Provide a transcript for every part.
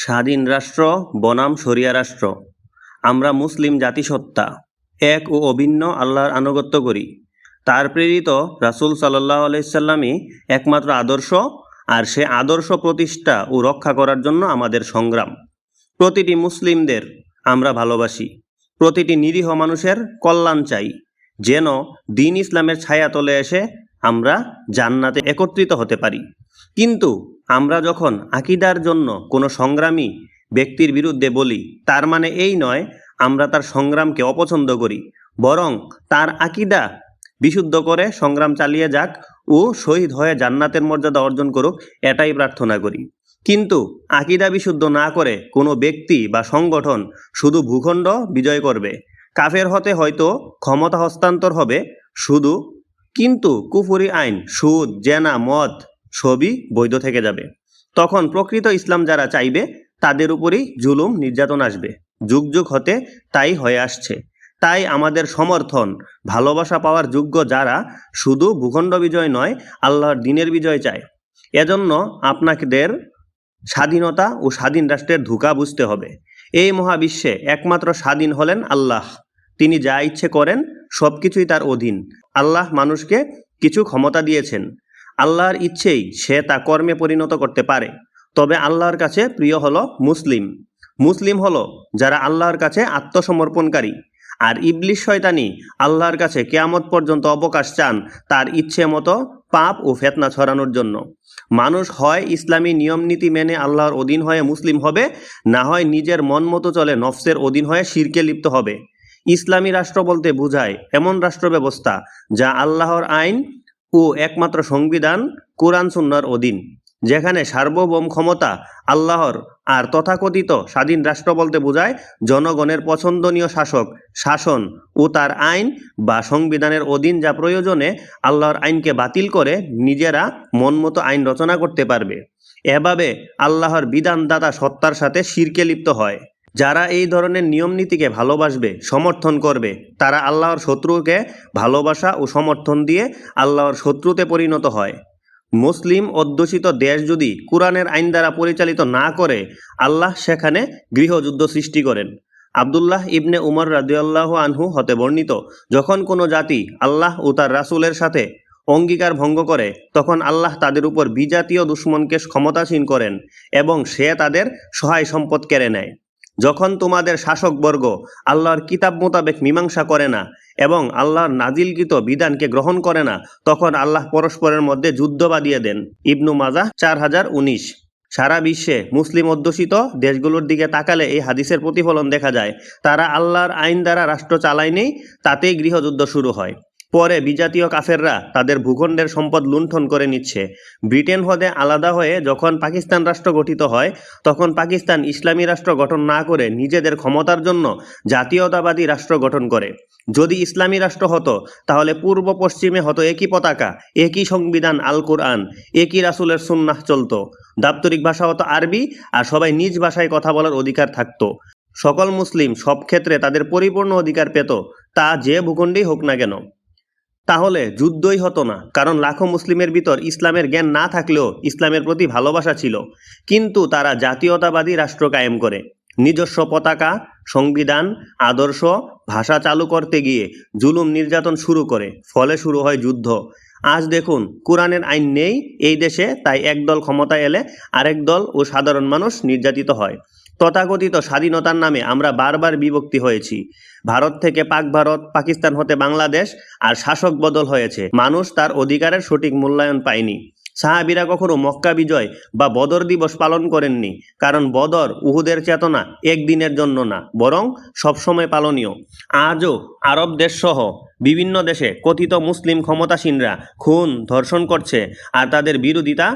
স্বাধীন রাষ্ট্র, বনাম শরিয়া রাষ্ট্র। আমরা মুসলিম জাতিসত্তা, এক ও অভিন্ন আল্লাহর আনুগত্য করি। তার প্রেরিত রাসূল সাল্লাহ আলাইসাল্লামই একমাত্র আদর্শ আর সে আদর্শ প্রতিষ্ঠা ও রক্ষা করার জন্য আমাদের সংগ্রাম। প্রতিটি মুসলিমদের আমরা ভালোবাসি। প্রতিটি নিরীহ মানুষের কল্যাণ চাই। যেন দিন ইসলামের ছায়াতলে এসে আমরা জান্নাতে একত্রিত হতে পারি। কিন্তু আমরা যখন আকিদার জন্য কোনো সংগ্রামী ব্যক্তির বিরুদ্ধে বলি, তার মানে এই নয় আমরা তার সংগ্রামকে অপছন্দ করি, বরং তার আকিদা বিশুদ্ধ করে সংগ্রাম চালিয়ে যাক ও শহীদ হয়ে জান্নাতের মর্যাদা অর্জন করুক, এটাই প্রার্থনা করি। কিন্তু আকিদা বিশুদ্ধ না করে কোনো ব্যক্তি বা সংগঠন শুধু ভূখণ্ড বিজয় করবে। কাফের হতে হয়তো ক্ষমতা হস্তান্তর হবে শুধু, কিন্তু কুফুরি আইন, সুদ, জেনা, মদ সবই বৈধ থেকে যাবে। তখন প্রকৃত ইসলাম যারা চাইবে, তাদের উপরই জুলুম নির্যাতন আসবে। যুগ যুগ হতে তাই হয়ে আসছে। তাই আমাদের সমর্থন, ভালোবাসা পাওয়ার যোগ্য যারা শুধু ভূখণ্ড বিজয় নয়, আল্লাহর দিনের বিজয় চায়। এজন্য আপনাদের স্বাধীনতা ও স্বাধীন রাষ্ট্রের ধোঁকা বুঝতে হবে। এই মহাবিশ্বে একমাত্র স্বাধীন হলেন আল্লাহ। তিনি যা ইচ্ছে করেন সব কিছুই তার অধীন। আল্লাহ মানুষকে কিছু ক্ষমতা দিয়েছেন। আল্লাহর ইচ্ছেই সে তা কর্মে পরিণত করতে পারে। তবে আল্লাহর কাছে প্রিয় হলো মুসলিম। মুসলিম হলো যারা আল্লাহর কাছে আত্মসমর্পণকারী। আর ইবলিশ শয়তানি আল্লাহর কাছে কেয়ামত পর্যন্ত অবকাশ চান তার ইচ্ছে মতো পাপ ও ফেতনা ছড়ানোর জন্য। মানুষ হয় ইসলামী নিয়ম নীতি মেনে আল্লাহর অধীন হয়ে মুসলিম হবে, না হয় নিজের মন মতো চলে নফসের অধীন হয়ে শিরকে লিপ্ত হবে। ইসলামী রাষ্ট্র বলতে বোঝায় এমন রাষ্ট্র ব্যবস্থা যা আল্লাহর আইন ও একমাত্র সংবিধান, কোরআন সুন্নার অধীন, যেখানে সার্বভৌম ক্ষমতা আল্লাহর আর তথাকথিত স্বাধীন রাষ্ট্র বলতে বোঝায় জনগণের পছন্দনীয় শাসক, শাসন ও তার আইন বা সংবিধানের অধীন যা প্রয়োজনে আল্লাহর আইনকে বাতিল করে নিজেরা মনমতো আইন রচনা করতে পারবে। এভাবে আল্লাহর বিধানদাতা সত্তার সাথে শিরকে লিপ্ত হয়। যারা এই ধরনের নিয়ম নীতিকে ভালোবাসবে, সমর্থন করবে, তারা আল্লাহর শত্রুকে ভালোবাসা ও সমর্থন দিয়ে আল্লাহর শত্রুতে পরিণত হয়। মুসলিম অধ্যুষিত দেশ যদি কোরআনের আইন দ্বারা পরিচালিত না করে, আল্লাহ সেখানে গৃহযুদ্ধ সৃষ্টি করেন। আবদুল্লাহ ইবনে উমর রাদিয়াল্লাহু আনহু হতে বর্ণিত, যখন কোনো জাতি আল্লাহ ও তার রাসূলের সাথে অঙ্গীকার ভঙ্গ করে, তখন আল্লাহ তাদের উপর বিজাতীয় দুশ্মনকে ক্ষমতাসীন করেন এবং সে তাদের সহায় সম্পদ কেড়ে নেয়। যখন তোমাদের শাসকবর্গ আল্লাহর কিতাব মোতাবেক মীমাংসা করে না এবং আল্লাহর নাজিলকৃত বিধানকে গ্রহণ করে না, তখন আল্লাহ পরস্পরের মধ্যে যুদ্ধ বাঁধিয়ে দেন। ইবনু মাজা চার হাজার উনিশ। সারা বিশ্বে মুসলিম অধ্যুষিত দেশগুলোর দিকে তাকালে এই হাদিসের প্রতিফলন দেখা যায়। তারা আল্লাহর আইন দ্বারা রাষ্ট্র চালায়নি, তাতেই গৃহযুদ্ধ শুরু হয়। পরে বিজাতীয় কাফেররা তাদের ভূখণ্ডের সম্পদ লুণ্ঠন করে নিচ্ছে। ব্রিটেন হদে আলাদা হয়ে যখন পাকিস্তান রাষ্ট্র গঠিত হয়, তখন পাকিস্তান ইসলামী রাষ্ট্র গঠন না করে নিজেদের ক্ষমতার জন্য জাতীয়তাবাদী রাষ্ট্র গঠন করে। যদি ইসলামী রাষ্ট্র হতো, তাহলে পূর্ব পশ্চিমে হতো একই পতাকা, একই সংবিধান আল কোরআন, একই রাসুলের সুন্নাহ চলতো। দাপ্তরিক ভাষা হতো আরবি, আর সবাই নিজ ভাষায় কথা বলার অধিকার থাকতো। সকল মুসলিম সব ক্ষেত্রে তাদের পরিপূর্ণ অধিকার পেত, তা যে ভূখণ্ডেই হোক না কেন। তাহলে যুদ্ধই হতো না, কারণ লাখো মুসলিমের ভিতর ইসলামের জ্ঞান না থাকলেও ইসলামের প্রতি ভালোবাসা ছিল। কিন্তু তারা জাতীয়তাবাদী রাষ্ট্র কায়েম করে। নিজস্ব পতাকা, সংবিধান, আদর্শ, ভাষা চালু করতে গিয়ে জুলুম নির্যাতন শুরু করে, ফলে শুরু হয় যুদ্ধ। আজ দেখুন, কোরআনের আইন নেই, এই দেশে তাই একদল ক্ষমতায় এলে আরেক দল ও সাধারণ মানুষ নির্যাতিত হয়। তথাকথিত স্বাধীনতার নামে আমরা বারবার বিভক্তি হয়েছি। ভারত থেকে পাক ভারত, পাকিস্তান হতে বাংলাদেশ আর শাসক বদল হয়েছে। মানুষ তার অধিকারের সঠিক মূল্যায়ন পায়নি। সাহাবিরা কখনো মক্কা বিজয় বা বদর দিবস পালন করেননি, কারণ বদর উহুদের চেতনা একদিনের জন্য না, বরং সবসময় পালনীয়। আজও আরব দেশসহ বিভিন্ন দেশে কথিত মুসলিম ক্ষমতাসীনরা খুন, ধর্ষণ করছে আর তাদের বিরোধিতা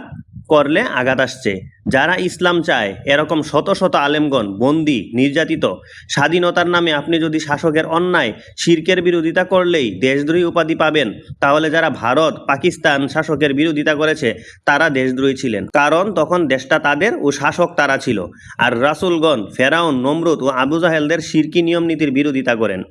করলে আঘাত আসছে। যারা ইসলাম চায়, এরকম শত শত আলেমগণ, বন্দি, নির্যাতিত, স্বাধীনতার নামে আপনি যদি শাসকের অন্যায়, শির্কের বিরোধিতা করলেই দেশদ্রোহী উপাধি পাবেন। তাহলে যারা ভারত, পাকিস্তান শাসকের বিরোধিতা করেছে, তারা দেশদ্রোহী ছিলেন। কারণ তখন দেশটা তাদের ও শাসক তারা ছিল। আর রাসুলগণ ফেরাউন, নমরুদ ও আবু জাহেলদের শিরকি নিয়ম নীতির বিরোধিতা করেন।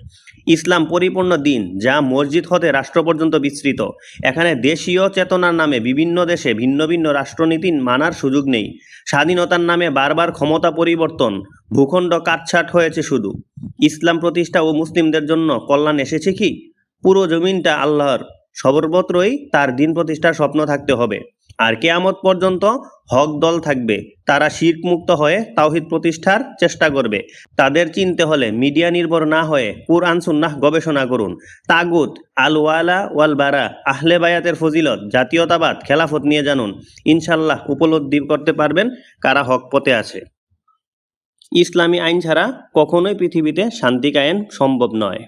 ইসলাম পরিপূর্ণ দিন, যা মসজিদ হতে রাষ্ট্র পর্যন্ত বিস্তৃত। এখানে দেশীয় চেতনার নামে বিভিন্ন দেশে ভিন্ন ভিন্ন রাষ্ট্রনীতি মানার সুযোগ নেই। স্বাধীনতার নামে বারবার ক্ষমতা পরিবর্তন, ভূখণ্ড কাটছাট হয়েছে শুধু। ইসলাম প্রতিষ্ঠা ও মুসলিমদের জন্য কল্যাণ এসেছে কি? পুরো জমিনটা আল্লাহর সর্বত্রই তার দিন প্রতিষ্ঠার স্বপ্ন থাকতে হবে। আর কেয়ামত পর্যন্ত হক দল থাকবে। তারা শির্ক মুক্ত হয়ে তাওহিদ প্রতিষ্ঠার চেষ্টা করবে। তাদের চিনতে হলে মিডিয়া নির্ভর না হয়ে কুরআন, সুন্নাহ গবেষণা করুন। তাগুত, আল ওয়ালা ওয়াল বারা, আহলে বায়াতের ফজিলত, জাতীয়তাবাদ, খেলাফত নিয়ে জানুন। ইনশাল্লাহ উপলব্ধি করতে পারবেন কারা হক পথে আছে। ইসলামী আইন ছাড়া কখনোই পৃথিবীতে শান্তি কায়েম সম্ভব নয়।